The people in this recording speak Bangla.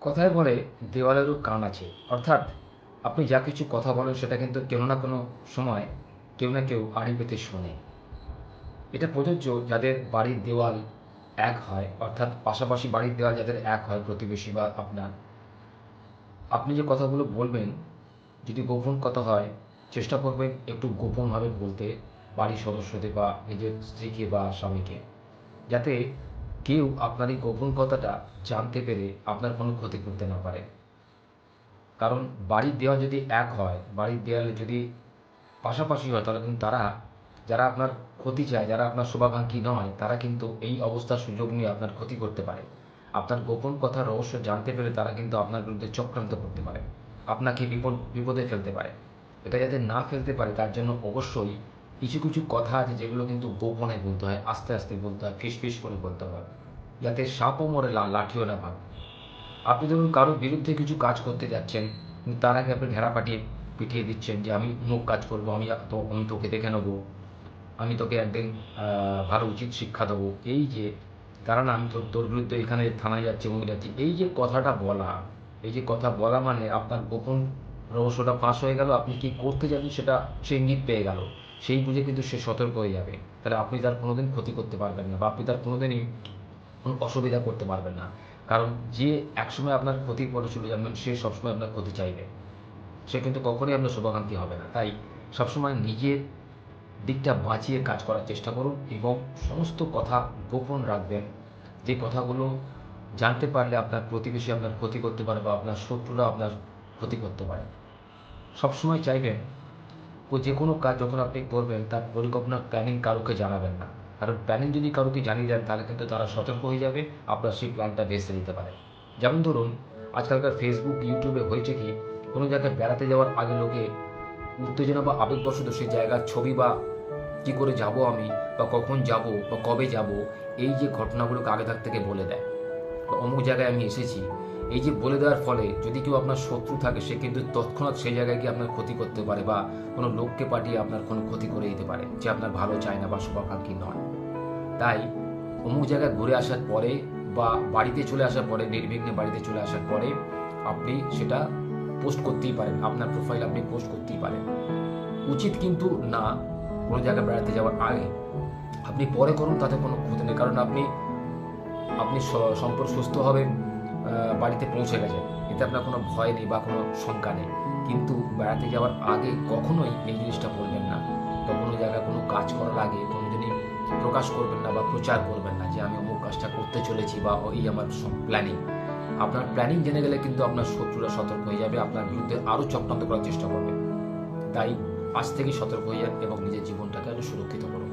কথায় বলে দেওয়ালেরও কান আছে। অর্থাৎ আপনি যা কিছু কথা বলেন সেটা কিন্তু কেউ না কোনো সময় কেউ না কেউ আড়ি পেতে শোনে। এটা প্রযোজ্য যাদের বাড়ির দেওয়াল এক হয়, অর্থাৎ পাশাপাশি বাড়ির দেওয়াল যাদের এক হয় প্রতিবেশী বা আপনার। আপনি যে কথাগুলো বলবেন, যদি গোপন কথা হয়, চেষ্টা করবেন একটু গোপনভাবে বলতে বাড়ির সদস্যদের বা নিজের স্ত্রীকে বা স্বামীকে। যাতে কেউ আপনার এই গোপন কথাটা জানতে পেরে আপনার কোনো ক্ষতি করতে না পারে। কারণ বাড়ির দেওয়াল যদি এক হয়, বাড়ির দেওয়ালে যদি পাশাপাশি হয়, তাহলে কিন্তু তারা, যারা আপনার ক্ষতি চায়, যারা আপনার শুভাকাঙ্ক্ষী নয়, তারা কিন্তু এই অবস্থার সুযোগ নিয়ে আপনার ক্ষতি করতে পারে। আপনার গোপন কথা রহস্য জানতে পেরে তারা কিন্তু আপনার বিরুদ্ধে চক্রান্ত করতে পারে। আপনাকে বিপদ, বিপদে ফেলতে পারে। এটা যাতে না ফেলতে পারে, তার জন্য অবশ্যই কিছু কিছু কথা আছে যেগুলো কিন্তু গোপনে বলতে হয়, আস্তে আস্তে বলতে হয়, ফিস ফিস করে বলতে হয়। যাতে সাপও মরে লাঠিও না ভাঙে। আপনি ধরুন কারোর বিরুদ্ধে কিছু কাজ করতে যাচ্ছেন, তার আগে আপনি ঘেরা পাঠিয়ে পিটিয়ে দিচ্ছেন যে, আমি মুখ কাজ করব, আমি তো আমি তোকে দেখে নেব। আমি তোকে একদিন ভালো উচিত শিক্ষা দেবো। এই যে না, আমি তোর তোর বিরুদ্ধে এখানে থানায় যাচ্ছি এবং যাচ্ছি। এই যে কথাটা বলা, এই যে কথা বলা মানে আপনার গোপন রহস্যটা ফাঁস হয়ে গেল, আপনি কি করতে যাবেন সেটা সে ইঙ্গিত পেয়ে গেল। সেই বুঝে কিন্তু সে সতর্ক হয়ে যাবে। তাহলে আপনি তার কোনোদিন ক্ষতি করতে পারবেন না বা আপনি তার কোনোদিনই কোনো অসুবিধা করতে পারবেন না। কারণ যে একসময় আপনার ক্ষতির পরে চলে যাবেন সে সবসময় আপনার ক্ষতি চাইবে। সে কিন্তু কখনোই আপনার শুভাকাঙ্ক্ষী হবে না। তাই সবসময় নিজের দিকটা বাঁচিয়ে কাজ করার চেষ্টা করুন এবং সমস্ত কথা গোপন রাখবেন। যে কথাগুলো জানতে পারলে আপনার প্রতিবেশী আপনার ক্ষতি করতে পারে বা আপনার শত্রুরা আপনার ক্ষতি করতে পারে। সবসময় চাইবেন ও যে কোনো কাজ যখন আপনি করবেন, তার পরিকল্পনা প্ল্যানিং কারোকে জানাবেন না। কারণ প্ল্যানিং যদি কারোকে জানিয়ে দেন, তাহলে কিন্তু তারা সতর্ক হয়ে যাবে, আপনার সেই প্ল্যানটা ভেস্তে দিতে পারে। যেমন ধরুন, আজকালকার ফেসবুক ইউটিউবে হয়েছে কি, কোনো জায়গায় বেড়াতে যাওয়ার আগে লোকে উত্তেজনা বা আবেগবশত সেই জায়গার ছবি বা কী করে যাব আমি, বা কখন যাব, বা কবে যাব, এই যে ঘটনাগুলোকে আগে থাক থেকে বলে দেয়। বা অমুক জায়গায় আমি এসেছি এই যে বলে দেওয়ার ফলে যদি কেউ আপনার শত্রু থাকে, সে কিন্তু তৎক্ষণাৎ সেই জায়গায় গিয়ে আপনার ক্ষতি করতে পারে বা কোনো লোককে পাঠিয়ে আপনার কোনো ক্ষতি করে দিতে পারে, যে আপনার ভালো চায় না বা শুভাকাঙ্ক্ষী নয়। তাই অমুক জায়গায় ঘুরে আসার পরে বা বাড়িতে চলে আসার পরে, নির্বিঘ্নে বাড়িতে চলে আসার পরে আপনি সেটা পোস্ট করতেই পারেন, আপনার প্রোফাইল আপনি পোস্ট করতেই পারেন। উচিত কিন্তু না কোনো জায়গায় বেড়াতে যাওয়ার আগে আপনি পরে করুন, তাতে কোনো ক্ষতি নেই। কারণ আপনি আপনি স- সম্পূর্ণ সুস্থ হবে বাড়িতে পৌঁছে গেছেন এতে আপনার কোনো ভয় নেই বা কোনো শঙ্কা নেই। কিন্তু বেড়াতে যাওয়ার আগে কখনোই এই জিনিসটা বলবেন না। বা কোনো জায়গায় কোনো কাজ করার আগে কোনোদিনই প্রকাশ করবেন না বা প্রচার করবেন না যে, আমি অমুক কাজটা করতে চলেছি বা এই আমার প্ল্যানিং। আপনার প্ল্যানিং জেনে গেলে কিন্তু আপনার শত্রুরা সতর্ক হয়ে যাবে, আপনার বিরুদ্ধে আরও চক্রান্ত করার চেষ্টা করবে। তাই আজ থেকে সতর্ক হয়ে যান এবং নিজের জীবনটাকে আরও সুরক্ষিত করুন।